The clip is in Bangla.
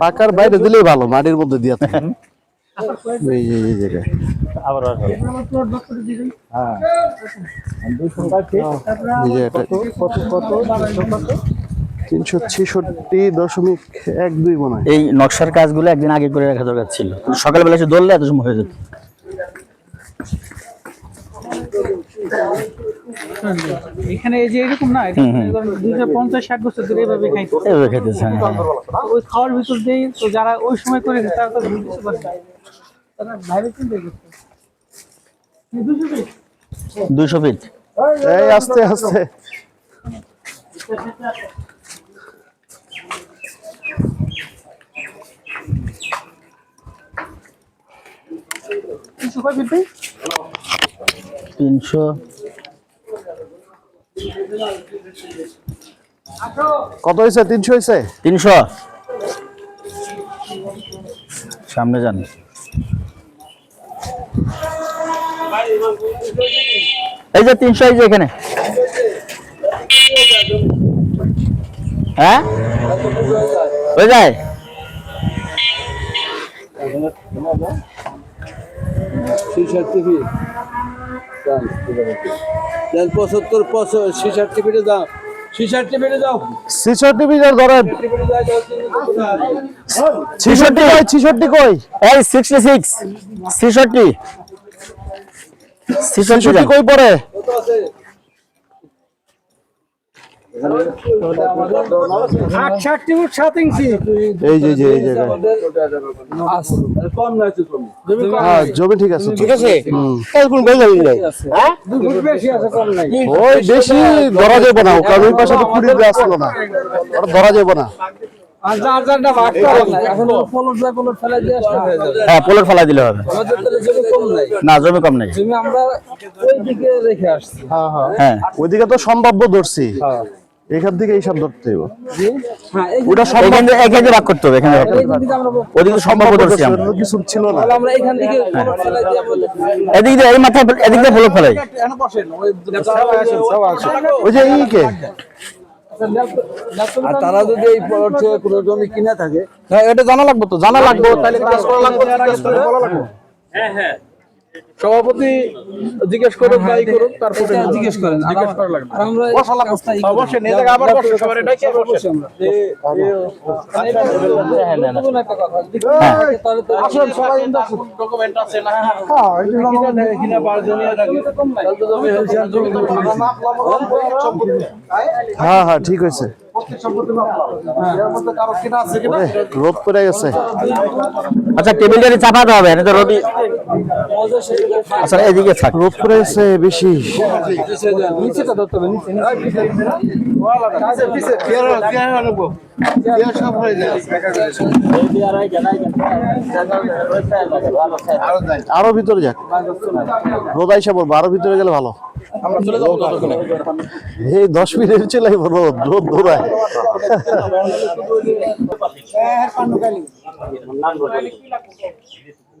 পাকার বাইরে দিলেই ভালো মাটির মধ্যে দিয়া থাকে। এই জায়গায় আবার তিনশো ছেষট্টি দশমিক এক দুই মনে হয়। এই নকশার কাজগুলো একদিন আগে করে রাখা দরকার ছিল। সকালবেলা এসে ধরলে এত সময় হয়ে যেত। এখানে এই যে এরকম না দুইশো পঞ্চাশ ষাট বছর ধরে এভাবে খেতেছে হ্যাঁ। ওই খাওয়ার ভিতর দিয়ে তো যারা ওই সময় করে তারা তো ভুল পারছে তারা ভাইবে চিন্তা করছে এই দুশো পিস? দুইশো ফিট এই আস্তে আস্তে কয় ফিট? তিনশো। কত হয়েছে তিনশো হয়েছে তিনশো। সামনে যান। এই যে তিনশো এই যে এখানে। হ্যাঁ? হয়ে যায়? পঁচাত্তর পঁচাত্তর ছিষট্টি ফিটে দাম ছিষট্টি ফিটে যাও ছেষট্টি বিঘার ধরেন। ছেষট্টি কই ছেষট্টি কই এই সিক্সটি সিক্স ছেষট্টি কই ইঞ্চি এই যে যে এই জায়গায়। কম নয় কম হ্যাঁ জমি ঠিক আছে। ঠিক আছে? দুই বেশি নাই ওই বেশি ধরা যাবে না কারণ ওই পাশে তো দিয়ে আসলো না। ধরা যাবে না। পলট ফেলে হয়ে হ্যাঁ দিলে হবে। জমি কম নেই। আমরা রেখে আসছি। হ্যাঁ ওইদিকে তো সম্ভাব্য ধরছি। এখান থেকে এইসব ধরতে হবে হ্যাঁ ওটা এখান থেকে এখান ভাগ করতে হবে এখানে ওদিকে সম্ভব ধরছি আমরা। কিছু ছিল না। আমরা এখান থেকে আমরা এদিক দিয়ে এই মাথায় এদিক দিয়ে পোলক ফেলাই। ওই যে ইকে আর তারা যদি এই পলট কোনো জমি কিনে থাকে হ্যাঁ এটা জানা লাগবে তো জানা লাগবে তাহলে কাজ করা লাগবে সভাপতি জিজ্ঞেস করুন বা ই করুন তারপরে জিজ্ঞেস করেন জিজ্ঞেস করা লাগবে আর আমরা অবশ্যই আবার বসে সবার এটাই কি বসে আমরা কোনো একটা কথা তাহলে আসুন সবাই ডকুমেন্ট আছে না জমি তো হ্যাঁ হ্যাঁ ঠিক হয়েছে ওরে, রোদ পড়ে গেছে আচ্ছা টেবিলটা চাপাতে হবে এটা তো রবি আচ্ছা এদিকে থাক। রোদ বেশি নিচেটা ধরতে হবে নিচে আরও ভিতরে যাক। রোদ আইসা আরও ভিতরে গেলে ভালো। এই দশ মিনিট চলে আইবো রোদ